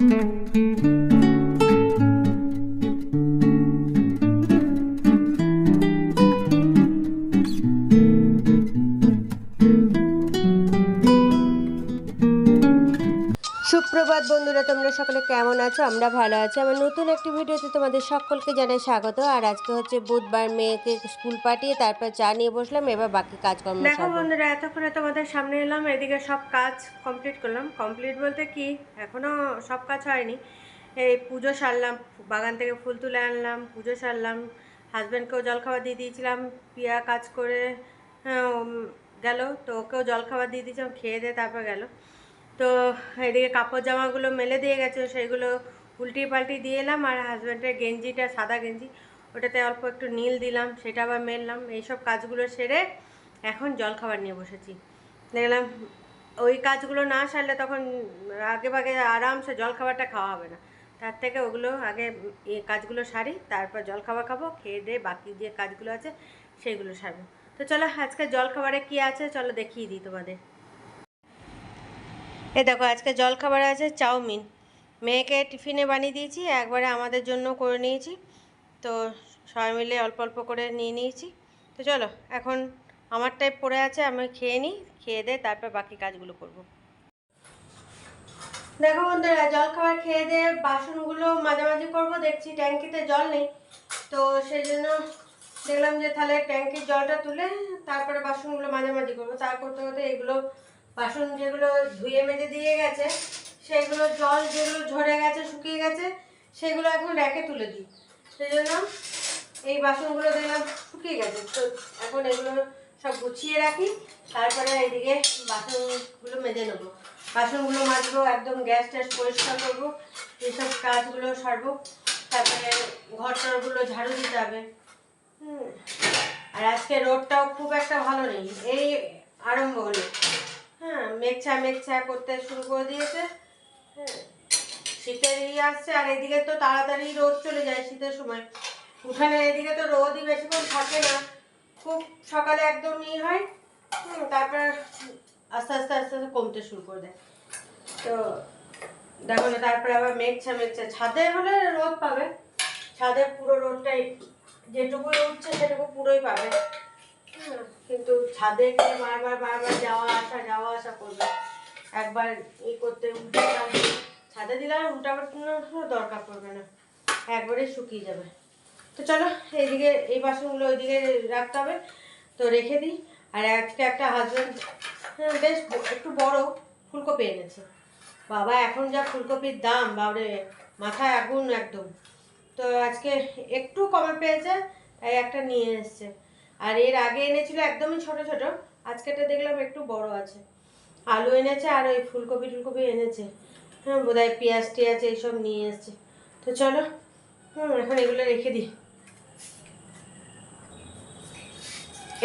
thank you বন্ধুরা তোমরা সকলে কেমন আছো? আমরা ভালো আছি। আমার নতুন একটি ভিডিওতে তোমাদের সকলকে জানাই স্বাগত। আর আজকে হচ্ছে বুধবার মেয়েকে স্কুল পাঠিয়ে তারপর চা নিয়ে বসলাম। এবার বাকি কাজকর্ম দেখো বন্ধুরা এতক্ষণে তোমাদের সামনে এলাম এদিকে সব কাজ কমপ্লিট করলাম। কমপ্লিট বলতে কি এখনও সব কাজ হয়নি। এই পুজো সারলাম বাগান থেকে ফুল তুলে আনলাম পুজো সারলাম। হাজব্যান্ডকেও জলখাবার দিয়ে দিয়েছিলাম পিয়া কাজ করে গেল। তো ওকেও জলখাবার দিয়ে দিয়েছিলাম খেয়ে দিয়ে তারপর গেল। তো এদিকে কাপড় জামাগুলো মেলে দিয়ে গেছে, সেইগুলো উল্টি পাল্টি দিয়ে এলাম আর হাজব্যান্ডের গেঞ্জিটা, সাদা গেঞ্জি, ওটাতে অল্প একটু নীল দিলাম, সেটা আবার মেললাম। এইসব কাজগুলো সেরে এখন জলখাবার নিয়ে বসেছি। দেখলাম ওই কাজগুলো না সারলে তখন আগে ভাগে আরামসে জলখাবারটা খাওয়া হবে না। তার থেকে ওগুলো আগে এই কাজগুলো সারি, তারপর জলখাবার খাব, খেয়ে দিয়ে বাকি যে কাজগুলো আছে, সেইগুলো সারবো। তো চলো আজকে জলখাবারে কী আছে, চলো দেখিয়ে দিই তোমাদের। এই দেখো, আজকে জলখাবার আছে, চাউমিন। মেয়েকে টিফিনে বানিয়ে দিয়েছি, একবারে আমাদের জন্য করে নিয়েছি। তো সবাই মিলে অল্প অল্প করে নিয়ে নিয়েছি। তো চলো, এখন আমারটাই পড়ে আছে, আমি খেয়ে নিই, খেয়ে দিয়ে তারপর বাকি কাজগুলো করব। দেখো বন্ধুরা, জলখাবার খেয়ে দিয়ে বাসনগুলো মাঝামাঝি করব, দেখছি ট্যাঙ্কিতে জল নেই। তো সেই জন্য দেখলাম যে তাহলে ট্যাঙ্কির জলটা তুলে তারপরে বাসনগুলো মাঝামাঝি করব। তার করতে করতে এগুলো বাসন যেগুলো ধুয়ে মেজে দিয়ে গেছে, সেগুলো জল যেগুলো ঝরে গেছে, শুকিয়ে গেছে, সেগুলো এখন র্যাকে তুলে দিই। সেই জন্য এই বাসনগুলো দেখলাম শুকিয়ে গেছে। তো এখন এগুলো সব গুছিয়ে রাখি, তারপরে এদিকে বাসনগুলো মেজে নেব। বাসনগুলো মাজবো, একদম গ্যাস ট্যাস পরিষ্কার করব, এইসব কাজগুলো সারবো, তারপরে ঘর টরগুলো ঝাড়ু দিতে হবে। আর আজকে রোডটাও খুব একটা ভালো নেই, এই আরম্ভ হলো। হ্যাঁ মেঘছা মেঘছা করতে শুরু করে দিয়েছে। হ্যাঁ শীতের ইয়ে আসছে আর এদিকে তো তাড়াতাড়ি রোদ চলে যায় শীতের সময়। উঠানে এদিকে তো রোদই বেশিক্ষণ থাকে না। খুব সকালে একদম ই হয় হুম, তারপর আস্তে আস্তে আস্তে আস্তে কমতে শুরু করে দেয়। তো দেখো না তারপরে আবার মেঘছা মেঘছা ছাদে হলে রোদ পাবে। ছাদে পুরো রোদটাই যেটুকু উঠছে সেটুকু পুরোই পাবে। কিন্তু ছাদে গিয়ে বারবার বারবার যাওয়া আসা যাওয়া আসা করবে। একবার ই করতে উল্টে ছাদে দিলে আর উল্টা পাল্টানোর দরকার পড়বে না। একবারে শুকিয়ে যাবে। তো চলো, এইদিকে, এই বাসনগুলো ওইদিকে রাখতে হবে। তো রেখে দিই। আর আজকে একটা হাজব্যান্ড বেশ একটু বড় ফুলকপি এনেছে। বাবা, এখন যা ফুলকপির দাম বাবরে মাথায় আগুন একদম। তো আজকে একটু কমে পেয়েছে, তাই একটা নিয়ে এসছে। আর এর আগে এনেছিল একদমই ছোট ছোট। আজকেটা দেখলাম একটু বড় আছে। আলু এনেছে আর ওই ফুলকপি, টুলকপি এনেছে। হ্যাঁ বোধহয় পেঁয়াজ টিয়াজ এইসব নিয়ে এসছে। তো চলো, হুম, এখন এগুলো রেখে দিই।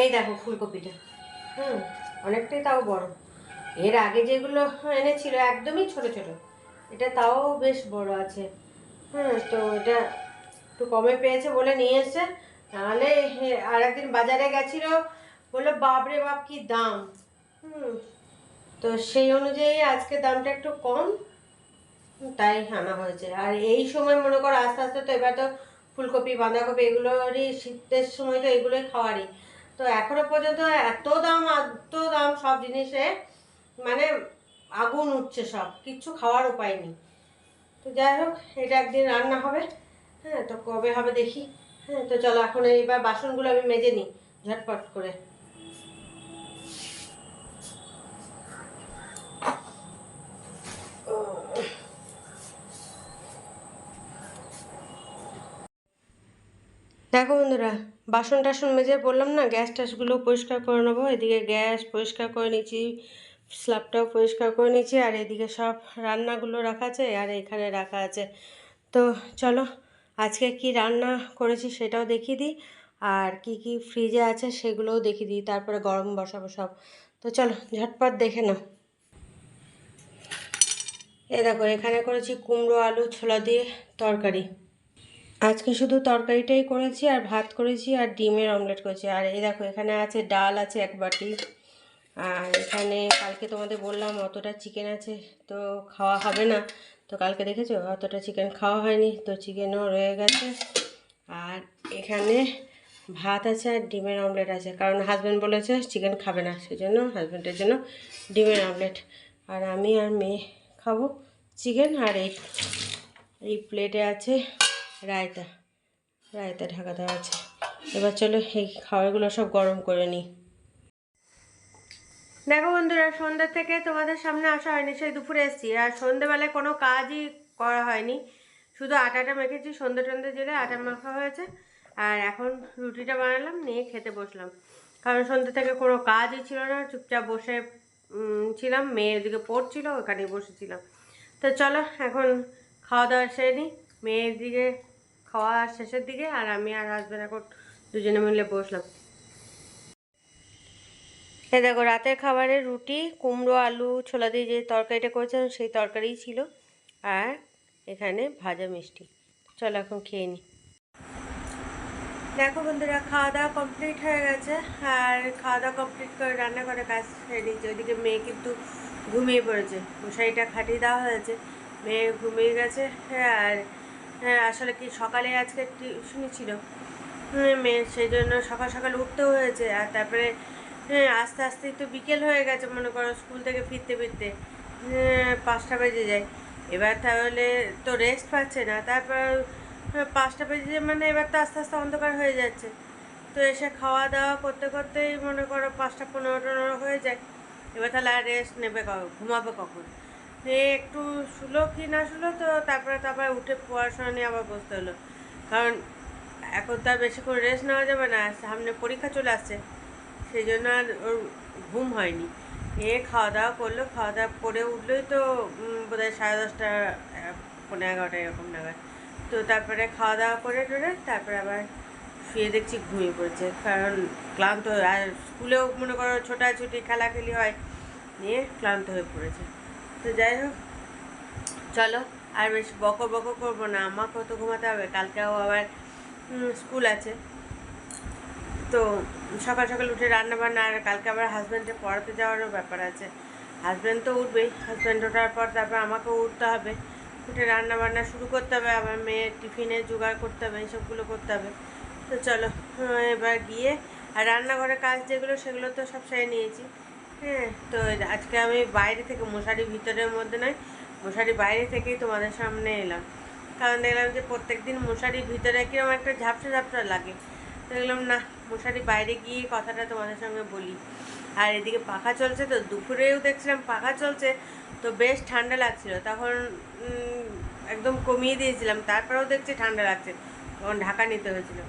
এই দেখো ফুলকপিটা। হুম, অনেকটাই তাও বড়। এর আগে যেগুলো এনেছিল একদমই ছোট ছোট। এটা তাও বেশ বড় আছে। হ্যাঁ তো এটা একটু কমে পেয়েছে বলে নিয়ে এসছে। নাহলে আর একদিন বাজারে গেছিল, বলল, বাপরে বাপ, কি দাম? হুম, তো সেই অনুযায়ী আজকে দামটা একটু কম, তাই আনা হয়েছে। আর এই সময় মনে করো আস্তে আস্তে তো এবার তো ফুলকপি, বাঁধাকপি এগুলোরই শীতের সময় তো এগুলোই খাওয়ারই। তো এখনও পর্যন্ত এত দাম এত দাম সব জিনিসে মানে আগুন উঠছে সব, কিচ্ছু খাওয়ার উপায় নেই। তো যাই হোক, এটা একদিন রান্না হবে হ্যাঁ তো কবে হবে দেখি। হ্যাঁ তো চলো এখন এইবার বাসনগুলো আমি মেজে নিই, ঝটপট করে। দেখো বন্ধুরা, বাসন টাসন মেজে বললাম না, গ্যাস ট্যাসগুলো পরিষ্কার করে নেব। এদিকে গ্যাস পরিষ্কার করে নিয়েছি স্ল্যাবটাও পরিষ্কার করে নিয়েছি আর এদিকে সব রান্নাগুলো রাখা আছে, আর এখানে রাখা আছে। তো চলো আজকে কি রান্না করেছি সেটাও দেখিয়ে দিই। আর কি কি ফ্রিজে আছে সেগুলোও দেখিয়ে দিই। তারপরে গরম বসাবো সব। তো চলো, ঝটপট দেখে নাও। এ দেখো, এখানে করেছি কুমড়ো, আলু, ছোলা দিয়ে তরকারি। আজকে শুধু তরকারিটাই করেছি আর ভাত করেছি আর ডিমের অমলেট করেছি। আর এই দেখো, এখানে আছে ডাল আছে এক বাটি। আর এখানে কালকে তোমাদের বললাম অতটা চিকেন আছে, তো খাওয়া হবে না। তো কালকে দেখেছ? অতটা চিকেন খাওয়া হয়নি, তো চিকেনও রয়ে গেছে। আর এখানে ভাত আছে আর ডিমের অমলেট আছে। কারণ হাজব্যান্ড বলেছে চিকেন খাবে না, সেজন্য হাজব্যান্ডের জন্য ডিমের অমলেট আর আমি আর মেয়ে খাব চিকেন আর এই এই প্লেটে আছে রায়তা। রায়তা ঢাকা দেওয়া আছে। এবার চলো এই খাবারগুলো সব গরম করে নিই। দেখো বন্ধুরা, সন্ধ্যা থেকে তোমাদের সামনে আসা হয়নি, সেই দুপুরে এসেছি। আর সন্ধ্যেবেলায় কোনো কাজই করা হয়নি। শুধু আটাটা মেখেছি, সন্ধ্যে টন্ধে জেলে আটা মাখা হয়েছে। আর এখন রুটিটা বানালাম, নিয়ে খেতে বসলাম। কারণ সন্ধ্যে থেকে কোনো কাজই ছিল না, চুপচাপ বসে ছিলাম। মেয়ে ওদিকে পড়ছিল, ওখানেই বসেছিলাম। তো চলো, এখন খাওয়া দাওয়া সেরে নিই। মেয়ের দিকে, খাওয়া শেষের দিকে, আর আমি আর হাজব্যান্ড এখন দুজনে মিলে বসলাম। এই দেখো রাতের খাবারে রুটি কুমড়ো আলু ছোলা দিয়ে যে তরকারিটা করেছিলাম সেই তরকারিই ছিল। আর এখানে ভাজা মিষ্টি। চলো এখন খেয়ে নিই দেখো বন্ধুরা খাওয়া দাওয়া কমপ্লিট হয়ে গেছে। আর খাওয়া দাওয়া কমপ্লিট করে রান্না করে কাজ সেরে নিচ্ছে ওইদিকে মেয়ে কিন্তু ঘুমিয়ে পড়েছে। মশারিটা খাটিয়ে দেওয়া হয়েছে। মেয়ে ঘুমিয়ে গেছে। হ্যাঁ আর হ্যাঁ আসলে কি সকালে আজকে টিউশনি ছিল। হ্যাঁ, মেয়ে সেই জন্য সকাল সকাল উঠতেও হয়েছে। আর তারপরে হ্যাঁ আস্তে আস্তে তো বিকেল হয়ে গেছে মনে করো স্কুল থেকে ফিরতে ফিরতে হ্যাঁ, পাঁচটা বেজে যায়। এবার তাহলে তো রেস্ট পাচ্ছে না তারপর হ্যাঁ, পাঁচটা বেজে যায় মানে এবার তো আস্তে আস্তে অন্ধকার হয়ে যাচ্ছে। তো এসে খাওয়া দাওয়া করতে করতেই মনে করো পাঁচটা পনেরো টনেরো হয়ে যায়। এবার তাহলে আর রেস্ট নেবে ঘুমাবে কখন? একটু শুলো কি না শুলো তো তারপরে তারপরে উঠে পড়াশোনা নিয়ে আবার বসতে হলো। কারণ এখন তো আর বেশিক্ষণ রেস্ট নেওয়া যাবে না সামনে পরীক্ষা চলে আসছে। সেই জন্য আর ওর ঘুম হয়নি। এ খাওয়া দাওয়া করল খাওয়া দাওয়া করে উঠলোই তো বোধহয় সাড়ে দশটা পনেরো এগারোটা এরকম নাগাদ। তো তারপরে খাওয়া দাওয়া করে টোরে তারপরে আবার শুয়ে দেখছি ঘুমিয়ে পড়েছে। কারণ ক্লান্ত, আর স্কুলেও মনে করো ছোটাছুটি, খেলাখেলি হয়, নিয়ে ক্লান্ত হয়ে পড়েছে। তো যাই হোক, চলো, আর বেশ বকো বকো করব না। আমাকেও তো ঘুমাতে হবে। কালকেও আবার স্কুল আছে। তো সকাল সকাল উঠে রান্না বান্না আর কালকে আবার হাজব্যান্ডে পড়াতে যাওয়ারও ব্যাপার আছে। হাজব্যান্ড তো উঠবেই হাজব্যান্ড ওঠার পর তারপর আমাকেও উঠতে হবে। উঠে রান্না বান্না শুরু করতে হবে, আমার মেয়ের টিফিনে জোগাড় করতে হবে, এইসবগুলো করতে হবে। তো চলো এবার গিয়ে, আর রান্নাঘরের কাজ যেগুলো সেগুলো তো সব সেরে নিয়েছি। হ্যাঁ তো আজকে আমি বাইরে থেকে মশারি ভিতরের মধ্যে নয়, মশারি বাইরে থেকেই তোমাদের সামনে এলাম। কারণ দেখলাম যে প্রত্যেক দিন মশারির ভিতরে কীরকম একটা ঝাপসা ঝাপসা লাগে। দেখলাম, না, মশারি বাইরে গিয়ে কথাটা তোমাদের সঙ্গে বলি। আর এদিকে পাখা চলছে তো, দুপুরেও দেখছিলাম পাখা চলছে, তো বেশ ঠান্ডা লাগছিল। তখন একদম কমিয়ে দিয়েছিলাম, তারপরেও দেখছি ঠান্ডা লাগছে, তখন ঢাকা নিতে হয়েছিল।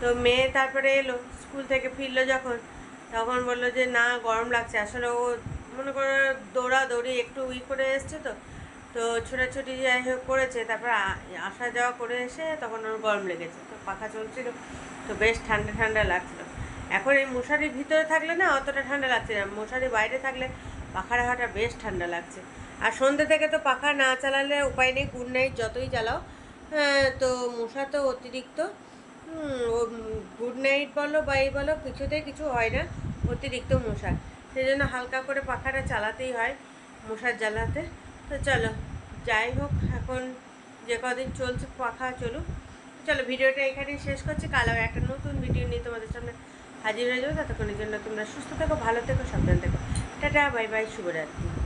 তো মেয়ে তারপরে এলো, স্কুল থেকে ফিরলো যখন, তখন বলল যে, না, গরম লাগছে। আসলে ও মনে করো দৌড়াদৌড়ি একটু উই করে এসছে তো তো ছোটাছুটি যাই হোক করেছে, তারপর আসা যাওয়া করে এসে তখন ওর গরম লেগেছে। তো পাখা চলছিল। তো বেশ ঠান্ডা ঠান্ডা লাগছিল। এখন এই মশারির ভিতরে থাকলে না অতটা ঠান্ডা লাগছে না মশারি বাইরে থাকলে পাখার হাওয়াটা বেশ ঠান্ডা লাগছে। আর সন্ধ্যে থেকে তো পাখা না চালালে উপায় নেই গুড নাইট যতই চালাও। হ্যাঁ, তো মশা তো অতিরিক্ত। গুড নাইট বলো বা এই বলো কিছুতেই কিছু হয় না অতিরিক্ত মশা। সেই জন্য হালকা করে পাখাটা চালাতেই হয় মশার জ্বালাতে। তো চলো যাই হোক এখন যে কদিন চলছে পাখা চলুক। চলো, ভিডিওটা এখানেই শেষ করছি। কাল আবার একটা নতুন ভিডিও নিয়ে তোমাদের সামনে হাজির হয়ে যাব। ততক্ষণের জন্য তোমরা সুস্থ থেকো, ভালো থেকো, সাবধান থেকো। টাটা, বাই বাই, শুভরাত্রি।